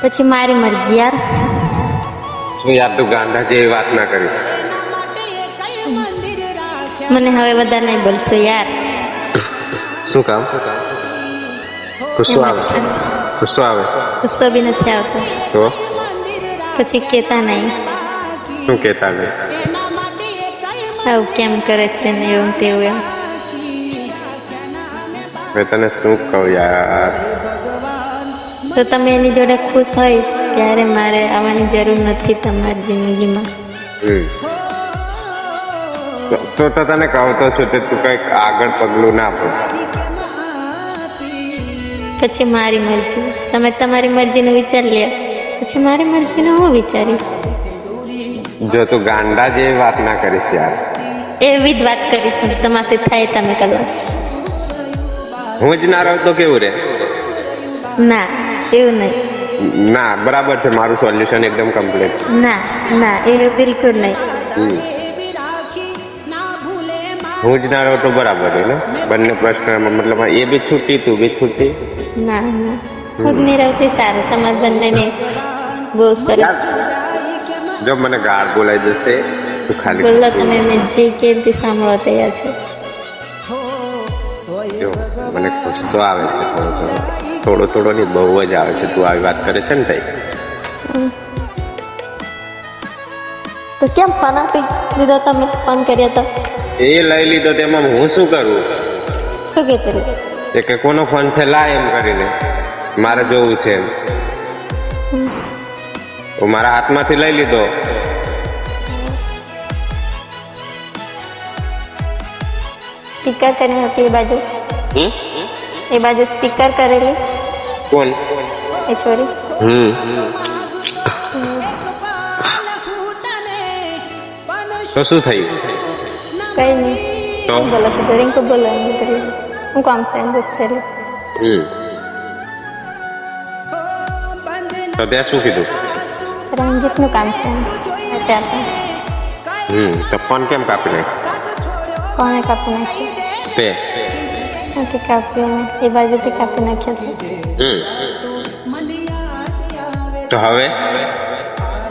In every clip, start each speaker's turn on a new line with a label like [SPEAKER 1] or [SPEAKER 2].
[SPEAKER 1] પછી મારી મરજી યાર.
[SPEAKER 2] શું યાર તું ગાંધા જેવી વાત ના કરીશ?
[SPEAKER 1] મને હવે વધારે નહીં બોલશો યાર.
[SPEAKER 2] શું કામ? ગુસ્સો આવે. ગુસ્સો આવે.
[SPEAKER 1] ગુસ્સો બી નથી આવતો.
[SPEAKER 2] તો?
[SPEAKER 1] પછી કેતા નહીં.
[SPEAKER 2] શું કહેતા નહીં?
[SPEAKER 1] આવું કેમ કરે છે ને એવું તેવું એમ.
[SPEAKER 2] મેં તને શું કહું યાર?
[SPEAKER 1] તો તમે એની જોડે ખુશ હોય ત્યારે મારે આવવાની જરૂર નથી તમારી જિંદગીમાં.
[SPEAKER 2] તો- તો તને કહું તો છું તે તું કંઈક આગળ પગલું ના ભર.
[SPEAKER 1] પછી મારી મરજી. તમે તમારી મરજીનું વિચાર લ્યો. પછી મારી મરજીનું હું વિચારીશ?
[SPEAKER 2] જો તું ગાંડા જેવી વાત ના કરીશ યાર.
[SPEAKER 1] એવી જ વાત કરીશ તમારે થાય તમે કરો
[SPEAKER 2] હું જ ના રહું તો કેવું રે?
[SPEAKER 1] ના એવું નહીં.
[SPEAKER 2] ના બરાબર છે મારું સોલ્યુશન એકદમ કમ્પ્લીટ.
[SPEAKER 1] ના ના એવું બિલકુલ નહીં.
[SPEAKER 2] હું જ ના રહું તો બરાબર છે ને? બંને પ્રશ્ન મતલબ એ બી છૂટી તું બી છૂટી.
[SPEAKER 1] ના ના. ખુદ નિરવથી સારું તમારે બંનેને બહુ સરસ.
[SPEAKER 2] જો મને ગાળ બોલાઈ જશે તું ખાલી
[SPEAKER 1] બોલો તમે મેં જે કેમથી સાંભળવા તૈયાર છે.
[SPEAKER 2] જો મને ગુસ્સો આવે છે થોડો થોડો થોડો થોડો નહીં બહુ જ આવે છે. તું આવી વાત કરે છે ને ભાઈ
[SPEAKER 1] તો કેમ ફોન આપી દીધો તમે? ફોન કર્યા તો.
[SPEAKER 2] એ લઈ લીધો તેમાં હું શું કરું?
[SPEAKER 1] શું કહેતી
[SPEAKER 2] એ કે કોનો ફોન છે લા એમ કરીને. મારે જોવું છે એમ. હું મારા હાથમાંથી લઈ લીધો.
[SPEAKER 1] સ્પીકર કરી હતી એ બાજુ? એ બાજુ સ્પીકર કરેલી?
[SPEAKER 2] કોણ?
[SPEAKER 1] એ છોરી?
[SPEAKER 2] હમ. તો શું થયું?
[SPEAKER 1] કઈ નહીં
[SPEAKER 2] તો?
[SPEAKER 1] બોલો તો રિંકુ બોલો એમ કરી હું કામ છે એમ પૂછતેલી
[SPEAKER 2] હમ. તો ત્યાં શું કીધું?
[SPEAKER 1] રણજીતનું કામ છે
[SPEAKER 2] હમ તો ફોન કેમ કાપી નાખ
[SPEAKER 1] કોને કાપી નાખ્યું.
[SPEAKER 2] તે?
[SPEAKER 1] નથી કાપ્યું મેં એ બાજુથી કાપી નાખ્યો છે
[SPEAKER 2] હમ તો હવે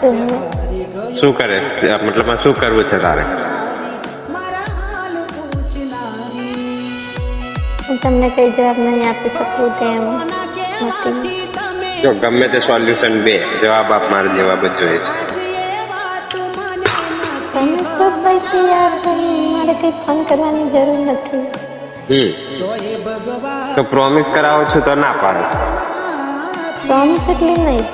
[SPEAKER 1] તો હવે
[SPEAKER 2] શું કરે મતલબ શું કરવું છે તારે
[SPEAKER 1] હું તમને કઈ જવાબ નહીં આપી શકું તેમ નથી
[SPEAKER 2] જો ગમે તે સોલ્યુશન બે જવાબ આપ મારે જવાબ જ જોઈએ છે
[SPEAKER 1] તમે ખુશ હોય છે યાર મારે કંઈ ફોન કરવાની જરૂર નથી
[SPEAKER 2] હમ તો પ્રોમિસ કરાવો છો તો ના પાડે.
[SPEAKER 1] પ્રોમિસ એટલી નહીં.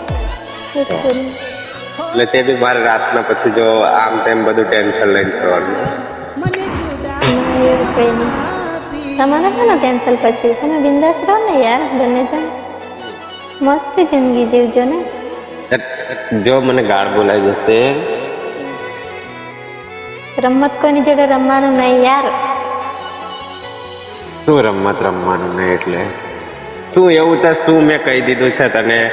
[SPEAKER 1] એટલે
[SPEAKER 2] તે બી મારે રાતના પછી જો આમ તેમ બધું ટેન્શન લઈને કરવાનું.
[SPEAKER 1] તમારે કોનો ટેન્શન પછી? તમે બિંદાસ રહો ને યાર બંને જણ. મસ્ત જિંદગી જીવજો ને.
[SPEAKER 2] જો મને ગાળ બોલાઈ જશે.
[SPEAKER 1] રમત કોઈની જોડે રમવાનું નહીં યાર.
[SPEAKER 2] શું રમત રમવાનું ને એટલે? શું એવું તો શું મેં કહી દીધું છે તને?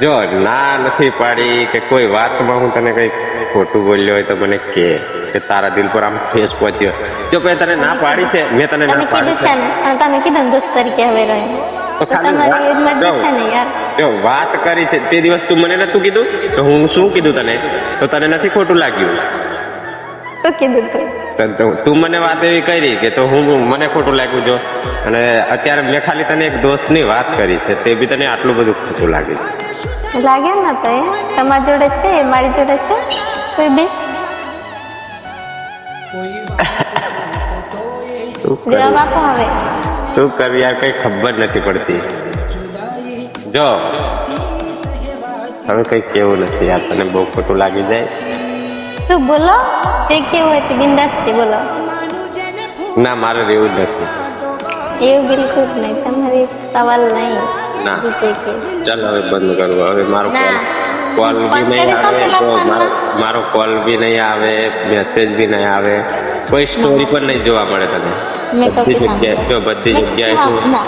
[SPEAKER 2] જો ના નથી પાડી કે કોઈ વાતમાં હું તને કઈ ખોટું બોલ્યો હોય તો મને કે કે તારા દિલ પર આમ ફેસ પહોંચ્યો. જો મેં તને ના પાડી છે? મેં તને ના પાડી
[SPEAKER 1] છે અને તમે કીધું દોસ્ત તરીકે હવે રહે.
[SPEAKER 2] તો
[SPEAKER 1] તો
[SPEAKER 2] ખાલી
[SPEAKER 1] તમારી એ
[SPEAKER 2] વાત-
[SPEAKER 1] મરજી છે ને યાર.
[SPEAKER 2] જો વાત કરી છે. તે દિવસ તું મને નતું કીધું? તો હું શું કીધું તને? તો તને નથી ખોટું લાગ્યું?
[SPEAKER 1] તો કીધું તું
[SPEAKER 2] મને વાત એવી કરી કે તો હું મને ખોટું લાગ્યું જો. અને અત્યારે મેં ખાલી તને એક દોસ્તની વાત કરી છે તે બી તને આટલું બધું ખોટું લાગે છે.
[SPEAKER 1] લાગે ને તો એ. તમારી જોડે છે? એ મારી જોડે છે? કોઈ બી? જવાબ આપો હવે.
[SPEAKER 2] શું કરી યાર કઈ ખબર નથી પડતી. જો. હવે કઈ કેવું નથી યાર તને બહુ ખોટું લાગી જાય.
[SPEAKER 1] શું બોલો તે કેવું હોય તે બિંદાસથી બોલો.
[SPEAKER 2] ના મારે એવું જ નથી.
[SPEAKER 1] એવું બિલકુલ નહીં તમારે સવાલ નહીં.
[SPEAKER 2] ના. ચાલ હવે બંધ કરવો હવે મારો કોલ બી નહીં આવે તો મારો મારો કોલ બી નહીં આવે મેસેજ બી નહીં આવે. કોઈ સ્ટોરી પણ નહીં જોવા મળે તને. બધી જગ્યાએ બધી જગ્યાએ
[SPEAKER 1] ના.